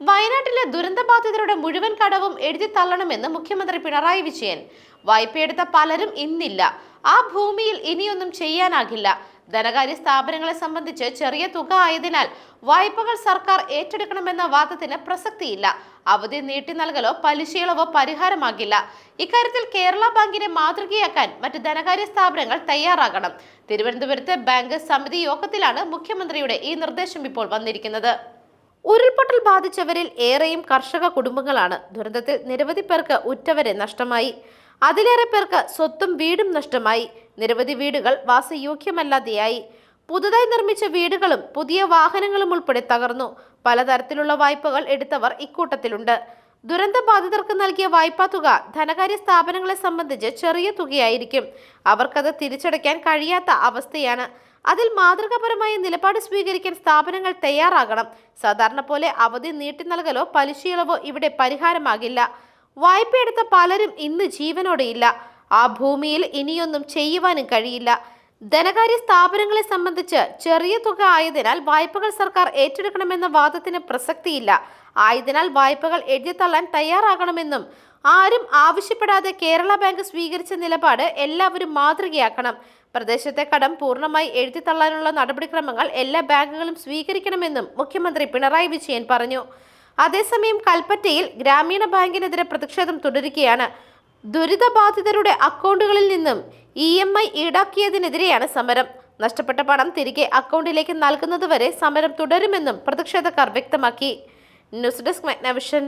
വയനാട്ടിലെ ദുരന്തബാധിതരുടെ മുഴുവൻ കടവും എഴുതി തള്ളണമെന്ന് മുഖ്യമന്ത്രി പിണറായി വിജയൻ. വായ്പയെടുത്ത പലരും ഇന്നില്ല. ആ ഭൂമിയിൽ ഇനിയൊന്നും ചെയ്യാനാകില്ല. ധനകാര്യ സ്ഥാപനങ്ങളെ സംബന്ധിച്ച് ചെറിയ തുക ആയതിനാൽ വായ്പകൾ സർക്കാർ ഏറ്റെടുക്കണമെന്ന വാദത്തിന് പ്രസക്തിയില്ല. അവധി നീട്ടി നൽകലോ പലിശയിളവോ പരിഹാരമാകില്ല. ഇക്കാര്യത്തിൽ കേരള ബാങ്കിനെ മാതൃകയാക്കാൻ മറ്റ് ധനകാര്യ സ്ഥാപനങ്ങൾ തയ്യാറാകണം. തിരുവനന്തപുരത്ത് ബാങ്ക് സമിതി യോഗത്തിലാണ് മുഖ്യമന്ത്രിയുടെ ഈ നിർദ്ദേശം ഇപ്പോൾ വന്നിരിക്കുന്നത്. ഉരുൾപൊട്ടൽ ബാധിച്ചവരിൽ ഏറെയും കർഷക കുടുംബങ്ങളാണ്. ദുരന്തത്തിൽ നിരവധി പേർക്ക് ഉറ്റവരെ നഷ്ടമായി. അതിലേറെ പേർക്ക് സ്വത്തും വീടും നഷ്ടമായി. നിരവധി വീടുകൾ വാസയോഗ്യമല്ലാതെയായി. പുതുതായി നിർമ്മിച്ച വീടുകളും പുതിയ വാഹനങ്ങളും ഉൾപ്പെടെ തകർന്നു. പലതരത്തിലുള്ള വായ്പകൾ എടുത്തവർ ഇക്കൂട്ടത്തിലുണ്ട്. ദുരന്ത ബാധിതർക്ക് നൽകിയ വായ്പാ തുക ധനകാര്യ സ്ഥാപനങ്ങളെ സംബന്ധിച്ച് ചെറിയ തുകയായിരിക്കും. അവർക്കത് തിരിച്ചടയ്ക്കാൻ കഴിയാത്ത അവസ്ഥയാണ്. അതിൽ മാതൃകാപരമായ നിലപാട് സ്വീകരിക്കാൻ സ്ഥാപനങ്ങൾ തയ്യാറാകണം. സാധാരണ പോലെ അവധി നീട്ടി നൽകലോ പലിശയിളവോ ഇവിടെ പരിഹാരമാകില്ല. വായ്പയെടുത്ത പലരും ഇന്ന് ജീവനോടെയില്ല. ആ ഭൂമിയിൽ ഇനിയൊന്നും ചെയ്യുവാനും കഴിയില്ല. ധനകാര്യ സ്ഥാപനങ്ങളെ സംബന്ധിച്ച് ചെറിയ തുക ആയതിനാൽ വായ്പകൾ സർക്കാർ ഏറ്റെടുക്കണമെന്ന വാദത്തിന് പ്രസക്തിയില്ല. ആയതിനാൽ വായ്പകൾ എഴുതിത്തള്ളാൻ തയ്യാറാകണമെന്നും ആരും ആവശ്യപ്പെടാതെ കേരള ബാങ്ക് സ്വീകരിച്ച നിലപാട് എല്ലാവരും മാതൃകയാക്കണം. പ്രദേശത്തെ കടം പൂർണമായി എഴുതിത്തള്ളാനുള്ള നടപടിക്രമങ്ങൾ എല്ലാ ബാങ്കുകളും സ്വീകരിക്കണമെന്നും മുഖ്യമന്ത്രി പിണറായി വിജയൻ പറഞ്ഞു. അതേസമയം കൽപ്പറ്റയിൽ ഗ്രാമീണ ബാങ്കിനെതിരെ പ്രതിഷേധം തുടരുകയാണ്. ദുരിതബാധിതരുടെ അക്കൗണ്ടുകളിൽ നിന്നും ഇ എം ഐ ഈടാക്കിയതിനെതിരെയാണ് സമരം. നഷ്ടപ്പെട്ട പണം തിരികെ അക്കൗണ്ടിലേക്ക് നൽകുന്നതുവരെ സമരം തുടരുമെന്നും പ്രതിഷേധക്കാർ വ്യക്തമാക്കി. News desk മെഗ്നവിഷൻ.